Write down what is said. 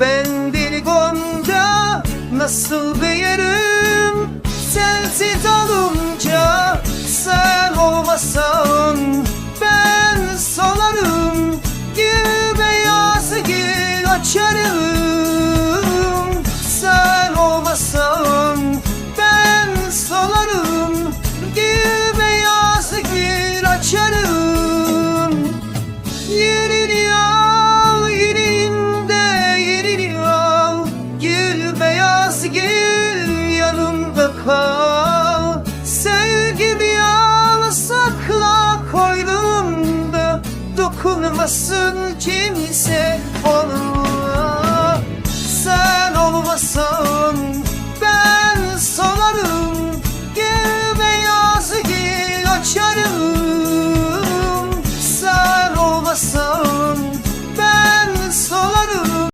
Ben bir gonca nasıl büyürüm Sensiz olunca sen olmasan Ben solarım. Gül beyaz gül açarım dokunmasın kimse.